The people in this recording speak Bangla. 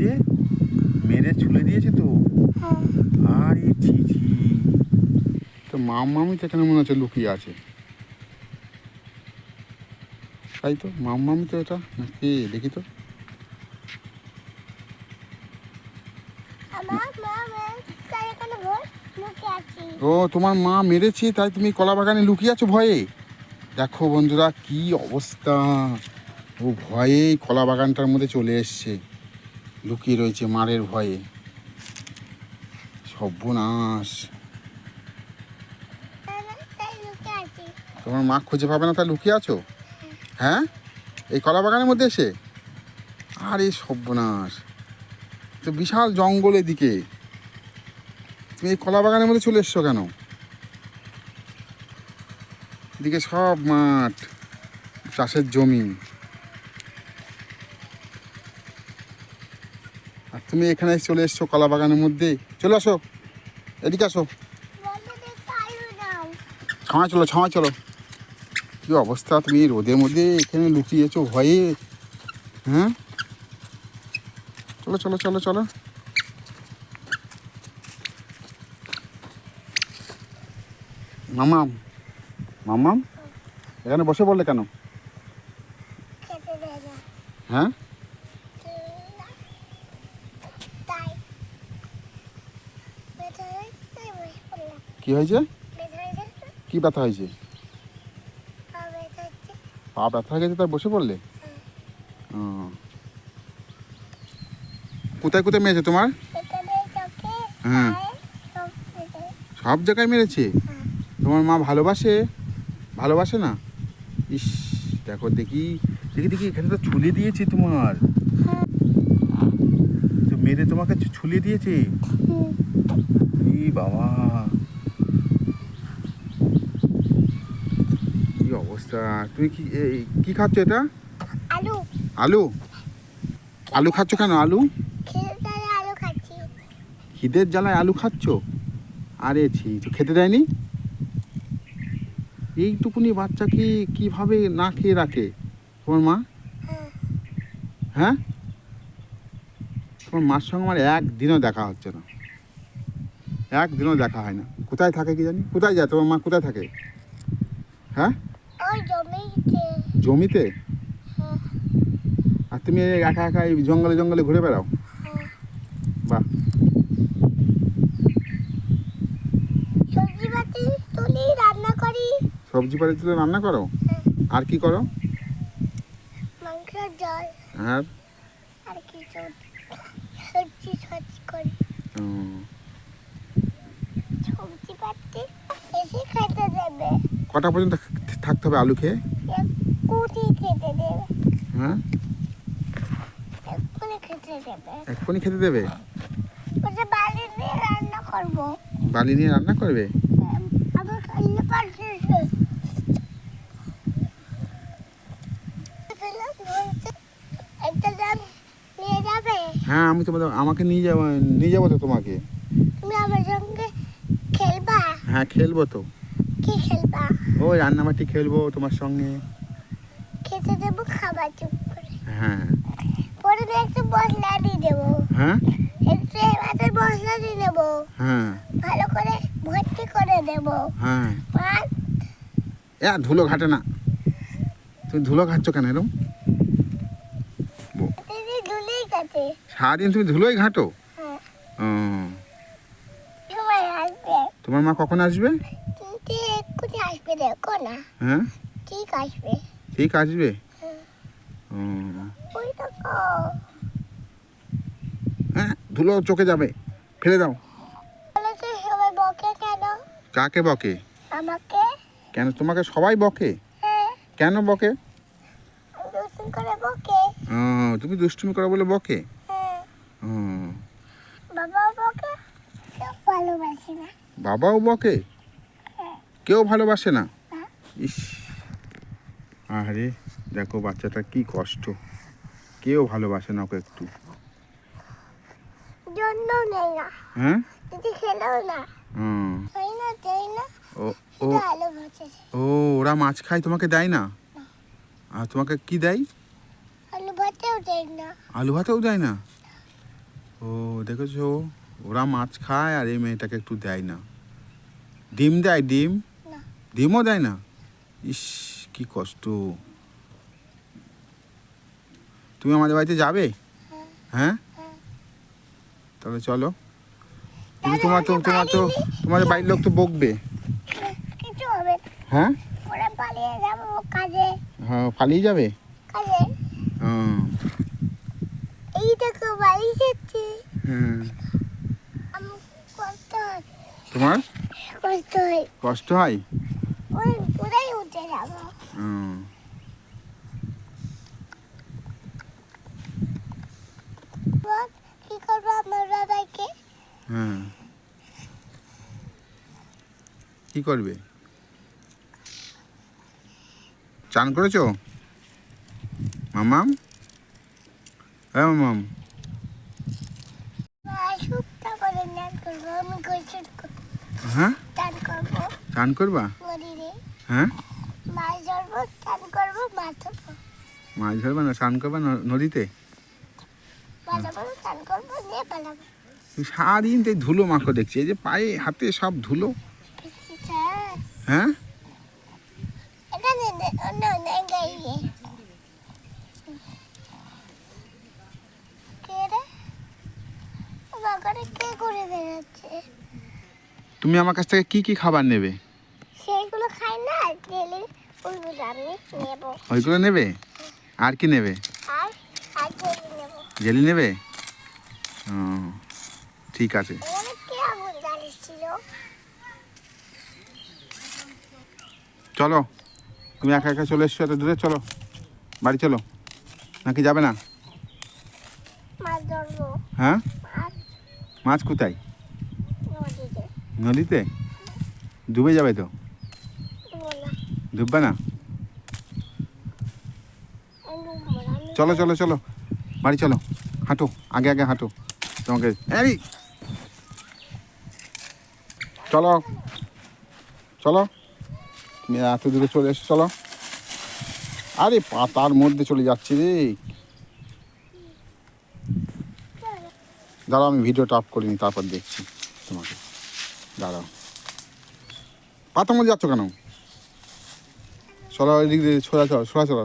যে মেরে ছুলে দিয়েছে তো? আরে ছি ছি। তো মাম্মামি তো এখানে মনে হচ্ছে লুকিয়ে আছে। তাই তো মাম্মামি তো এটা নাকি দেখি তো। ও তোমার মা মেরেছে তাই তুমি কলা বাগানে লুকিয়ে আছো ভয়ে? দেখো বন্ধুরা কি অবস্থা। ও ভয়েই কলা বাগানটার মধ্যে চলে এসছে। লুকিয়ে রয়েছে মারের ভয়ে। সর্বনাশ। তোমার মা খুঁজে পাবে না তা লুকিয়ে আছো? হ্যাঁ? এই কলা বাগানের মধ্যে এসে? আরে সর্বনাশ। তো বিশাল জঙ্গল এদিকে তুমি এই কলা বাগানের মধ্যে চলে এসছো কেন? এদিকে সব মাঠ, চাষের জমি। আর তুমি এখানে চলে এসছো কলা বাগানের মধ্যে চলে আসো। এদিকে আসো। ছাওয়া চলো ছাওয়া চলো। কি অবস্থা তুমি? রোদের মধ্যে এখানে লুকিয়েছো ভয়ে। হ্যাঁ? চলো চলো চলো চলো। মামাম মামাম? এখানে বসে পড়লে কেন? হ্যাঁ তাই ব্যথা হয়েছে তাই বসে পড়লাম কি হয়েছে? কি ব্যথা হয়েছে? পা ব্যথা হয়ে গেছে তার বসে পড়লে? ও। কোথায় কোথায় মেরেছে তোমার? হ্যাঁ। সব জায়গায় মেরেছে? তোমার মা ভালোবাসে? ভালোবাসে না? ইস দেখো দেখি দেখি দেখি এখানে তো ছুলে দিয়েছে তোমার। তো মেরে তোমাকে ছুলে দিয়েছে। বাবা কি অবস্থা। তুমি কি এই, কি খাচ্ছ এটা? আলু। আলু? আলু খাচ্ছ কেন? আলু? খিদের জ্বালায় আলু খাচ্ছ? আরে ছি তো খেতে দেয়নি? এইটুকুনি বাচ্চাকে কীভাবে না খেয়ে রাখে? তোমার মা? হ্যাঁ হ্যাঁ? তোমার মার সঙ্গে আমার একদিনও দেখা হচ্ছে না। একদিনও দেখা হয় না। কোথায় থাকে কি জানি? কোথায় যায়? তোমার মা কোথায় থাকে? হ্যাঁ? ওই জমিতে। জমিতে? হ্যাঁ। আর তুমি একা একা এই জঙ্গলে জঙ্গলে ঘুরে বেড়াও? হ্যাঁ। বাহ। সবজি পাতি রান্না করি। সবজি পাড়ি তুলে রান্না করো? হ্যাঁ। আর কি করো? মাংসের আর? আর কিছু সবজি সবজি করি। সবজি পাতি এসে খেতে দেবে। কটা পর্যন্ত থাকতে হবে আলু খেয়ে? এক্ষুনি খেতে দেবে। হ্যাঁ? এক্ষুনি খেতে দেবে। খেতে দেবে? ওটা বাড়ি দিয়ে রান্না করব। বালি নিয়ে রান্না করবে? যাবে? হ্যাঁ আমি তোমাদের আমাকে নিয়ে যাব নিয়ে যাব তো তোমাকে। হ্যাঁ খেলব তো। কি খেলবা? ওই রান্নাবাটি খেলব তোমার সঙ্গে। খেতে দেবো খাবার চুপ করে। হ্যাঁ। পরে একটু মশলা দিয়ে দেবো। হ্যাঁ? একটু এবার মশলা দিয়ে দেবো। হ্যাঁ। ভালো করে ভর্তি করে দেবো। হ্যাঁ। এ ধুলো ঘাটে না। তুমি ধুলো খাচ্ছ কেন গেছে সারাদিন তুমি ধুলোই ঘাটো? হ্যাঁ। তোমার মা কখন আসবে? আসবে দেখো না। হ্যাঁ? ঠিক আসবে। ঠিক আসবে? হ্যাঁ। ওই দেখো। হ্যাঁ ধুলো চোখে যাবে। ফেলে দাও। সবাই বকে কেন? কাকে বকে? আমাকে? কেন? তোমাকে সবাই বকে? হ্যাঁ। কেন বকে? দুষ্টুম করে বকে। তুমি দুষ্টুমি করো বলে বকে? হ্যাঁ। বকে ভালোবাসে না। বাবাও বকে? হ্যাঁ। কেউ ভালোবাসে না? না। ইস আরে দেখো বাচ্চাটা কি কষ্ট। কেউ ভালোবাসে না ওকে একটু। হ্যাঁ? ও ওরা মাছ খায় তোমাকে দেয় না? আর তোমাকে কি দেয়? আলু ভাতেও দেয় না? ও দেখেছ? ওরা মাছ খায় আর এই মেয়েটাকে একটু দেয় না। ডিম দেয় ডিম। ডিমও দেয় না? ইস কি কষ্ট। তুমি আমাদের বাড়িতে যাবে? হ্যাঁ। তাহলে চলো। কিন্তু তোমার তো তোমার তো তোমার বাড়ির লোক তো বকবে। হ্যাঁ? হ্যাঁ পালিয়ে যাবে? হ্যাঁ কষ্ট হয়। তোমার? কষ্ট হয়। কষ্ট হয়? হুম। কি করব? আমার বাবাকে হ্যাঁ কি করবে চান করেছ? মামাম? হ্যাঁ মামাম। হ্যাঁ? চান করবা। হ্যাঁ? মাছ ধরবো চান করব মাছ ধরবো। মাছ ধরবা না চান করবা নদীতে? সারাদিন তো ধুলো মাখো দেখছি এই যে পায়ে হাতে সব ধুলো? হ্যাঁ? তুমি আমার কাছ থেকে কি কি খাবার নেবে? ওইগুলো আমি নেব। ওইগুলো নেবে? আর কি নেবে? আর আর ডেলি নেব। জেলি নেবে? ঠিক আছে। চলো তুমি একা একা চলে এসছো এত দূরে চলো। বাড়ি চলো। নাকি যাবে না? হ্যাঁ? মাছ? কোথায়? নদীতে? ডুবে যাবে তো? ডুববে না চলো চলো চলো। বাড়ি চলো। হাঁটো, আগে আগে হাঁটো। তোমাকে এই চলো। চলো। তুমি এত দূরে চলে এসো, চলো। আরে, পাতার মধ্যে চলে যাচ্ছি রে। দাঁড়াও, আমি ভিডিওটা অফ করিনি, তারপর দেখছি তোমাকে। দাঁড়াও। পাতার মধ্যে যাচ্ছ কেন? চলো ওই দিক দিয়ে সোজা চলো সোজা চলো